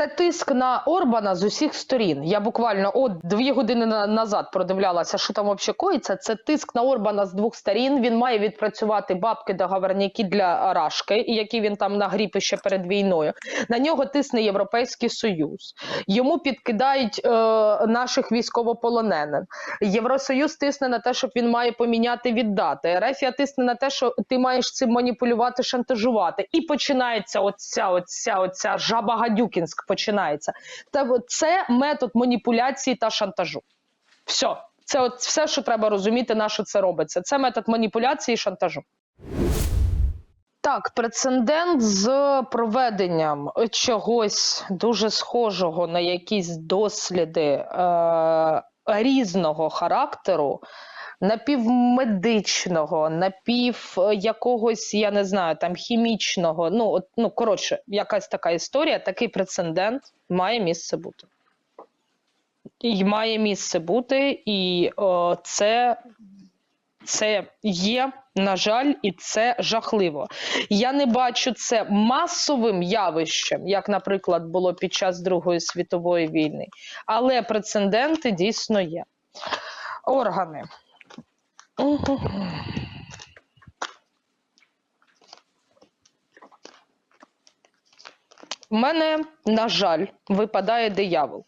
Це тиск на Орбана з усіх сторін. Я буквально от дві години на- назад продивлялася, що там взагалі коїться. Це тиск на Орбана з двох сторін. Він має відпрацювати бабки договорняки для Рашки, які він там нагріб ще перед війною. На нього тисне Європейський Союз. Йому підкидають е, наших військовополонених. Євросоюз тисне на те, щоб він має поміняти віддати. Рефія тисне на те, що ти маєш цим маніпулювати, шантажувати. І починається оця, оця, оця жаба гадюкінськ починається. Та це метод маніпуляції та шантажу. Все. Це от все, що треба розуміти, на що це робиться. Це метод маніпуляції і шантажу. Так, прецедент з проведенням чогось дуже схожого на якісь досліди е, різного характеру, напівмедичного, напів е, якогось, я не знаю, там хімічного. Ну, от, ну коротше, якась така історія, такий прецедент має місце бути. І має місце бути, і о, це, це є, на жаль, і це жахливо. Я не бачу це масовим явищем, як, наприклад, було під час Другої світової війни, але прецеденти дійсно є. Органи. Мгм. У мене, на жаль, випадає диявол.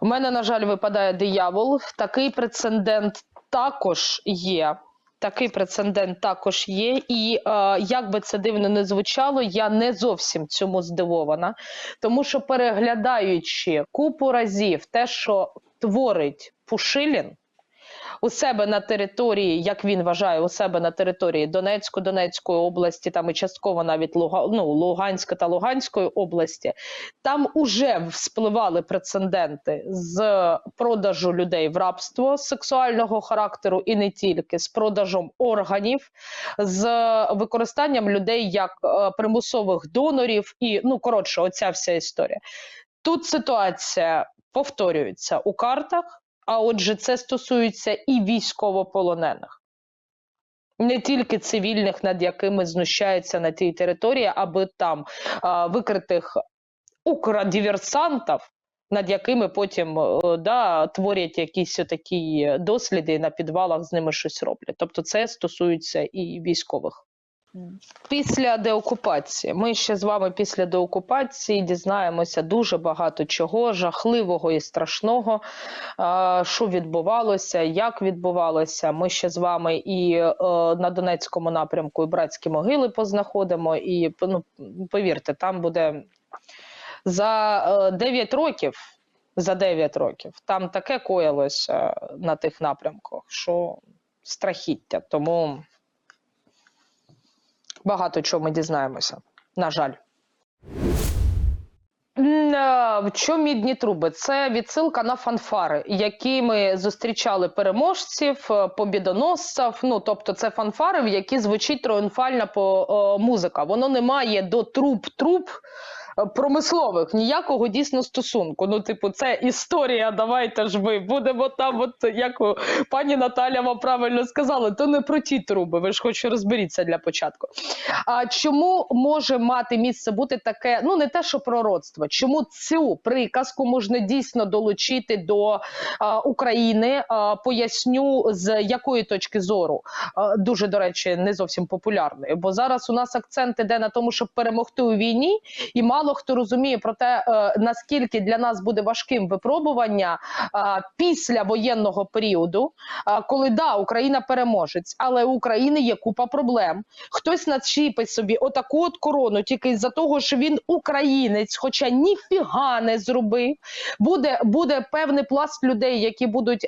У мене, на жаль, випадає диявол. Такий прецедент також є. Такий прецедент також є, і е, як би це дивно не звучало, я не зовсім цьому здивована, тому що переглядаючи купу разів те, що творить Пушилін у себе на території, як він вважає, у себе на території Донецьку, Донецької області, там і частково навіть Луга, ну, Луганська та Луганської області, там уже спливали прецеденти з продажу людей в рабство сексуального характеру і не тільки з продажем органів, з використанням людей як е, примусових донорів, і ну коротше, оця вся історія. Тут ситуація повторюється у картах. А отже, це стосується і військовополонених, не тільки цивільних, над якими знущаються на тій території, аби там а, викритих укрдиверсантів, над якими потім е, да, творять якісь такі досліди на підвалах з ними щось роблять. Тобто, це стосується і військових. Після деокупації ми ще з вами після деокупації дізнаємося дуже багато чого жахливого і страшного, що відбувалося, як відбувалося. Ми ще з вами і е, на Донецькому напрямку і братські могили познаходимо. І ну, повірте, там буде за е, 9 років. За 9 років там таке коїлося на тих напрямках, що страхіття. Тому багато чого ми дізнаємося. На жаль. Е, В чому мідні труби? Це відсилка на фанфари, які ми зустрічали переможців, е, побідоносців. Ну тобто, це фанфари, в які звучить триумфальна е, музика. Воно не має до труб труб промислових ніякого дійсно стосунку. Ну, типу, це історія. Давайте ж ви будемо там. От як пані Наталя вам правильно сказала, то не про ті труби. Ви ж хоч розберіться для початку. А чому може мати місце бути таке? Ну не те, що пророцтво. Чому цю приказку можна дійсно долучити до а, України? А, поясню з якої точки зору А, дуже до речі, не зовсім популярної. Бо зараз у нас акцент іде на тому, щоб перемогти у війні, і мало хто розуміє про те, е, наскільки для нас буде важким випробування після воєнного періоду, коли да, Україна переможець, але у України є купа проблем. Хтось начіпить собі отаку от корону тільки із-за того, що він українець, хоча ніфіга не зробив. Буде, буде певний пласт людей, які будуть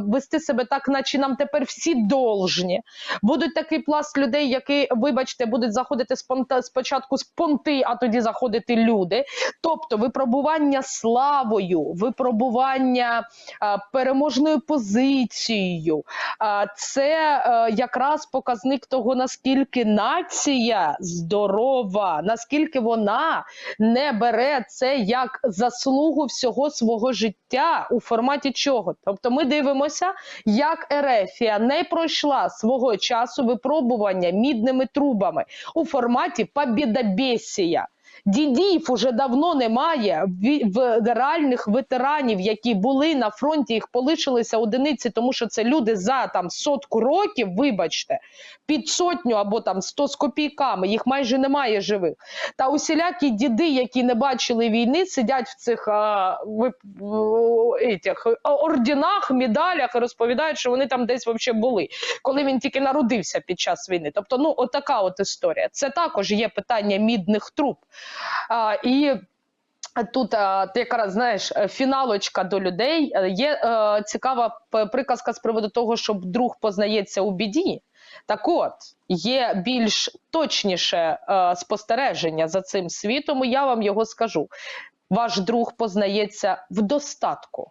вести себе так, наче нам тепер всі должні. Будуть такий пласт людей, які, вибачте, будуть заходити спочатку з понти, а тоді заходити люди. Тобто випробування славою, випробування а, переможною позицією. А, це е, якраз показник того, наскільки нація здорова, наскільки вона не бере це як заслугу всього свого життя у форматі чого. Тобто, ми дивимося, як Ерефія не пройшла свого часу випробування мідними трубами у форматі побідобєсія. Дідів уже давно немає. В реальних ветеранів, які були на фронті, їх полишилися одиниці, тому що це люди за там сотку років, вибачте, під сотню або там сто з копійками. Їх майже немає живих. Та усілякі діди, які не бачили війни, сидять в цих а, вип- в- етіх, а, орденах, медалях і розповідають, що вони там десь взагалі були, коли він тільки народився під час війни. Тобто, ну, отака от історія. Це також є питання мідних труб. І Тут ти якраз знаєш е, фіналочка до людей. Е, Є е, цікава приказка з приводу того, щоб друг познається у біді. Так от є більш точніше е, спостереження за цим світом, і я вам його скажу. Ваш друг познається в достатку,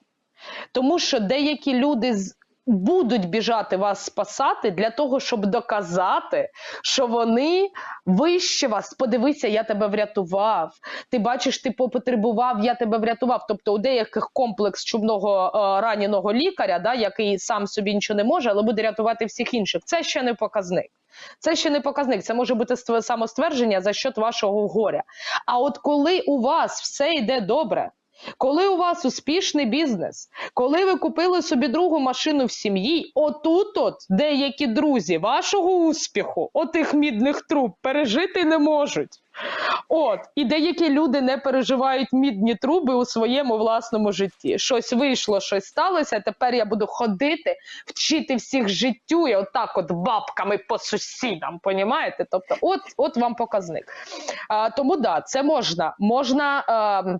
тому що деякі люди з- будуть біжати вас спасати для того, щоб доказати, що вони вище вас. Подивися, я тебе врятував. Ти бачиш, ти потребував, я тебе врятував. Тобто у деяких комплекс чубного е, раненого лікаря, да, який сам собі нічого не може, але буде рятувати всіх інших. Це ще не показник. Це ще не показник. Це може бути самоствердження за счет вашого горя. А от коли у вас все йде добре. Коли у вас успішний бізнес, коли ви купили собі другу машину в сім'ї, отут от деякі друзі вашого успіху, отих мідних труб, пережити не можуть. От, і деякі люди не переживають мідні труби у своєму власному житті. Щось вийшло, щось сталося. Тепер я буду ходити, вчити всіх життю і отак, от бабками по сусідам. Понімаєте? Тобто, от, от вам показник. А, тому да, це можна. Можна. ем,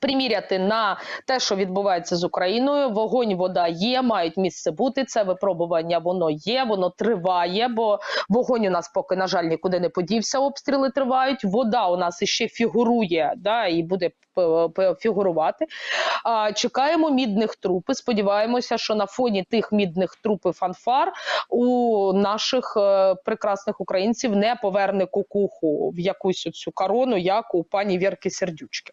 Приміряти на те, що відбувається з Україною, вогонь, вода є, мають місце бути. Це випробування воно є, воно триває, бо вогонь у нас поки, на жаль, нікуди не подівся. Обстріли тривають. Вода у нас іще фігурує, да, і буде фігурувати. А, чекаємо мідних труб. і Сподіваємося, що на фоні тих мідних труб і фанфар у наших е, прекрасних українців не поверне кукуху в якусь цю корону, як у пані Вірки Сердючки.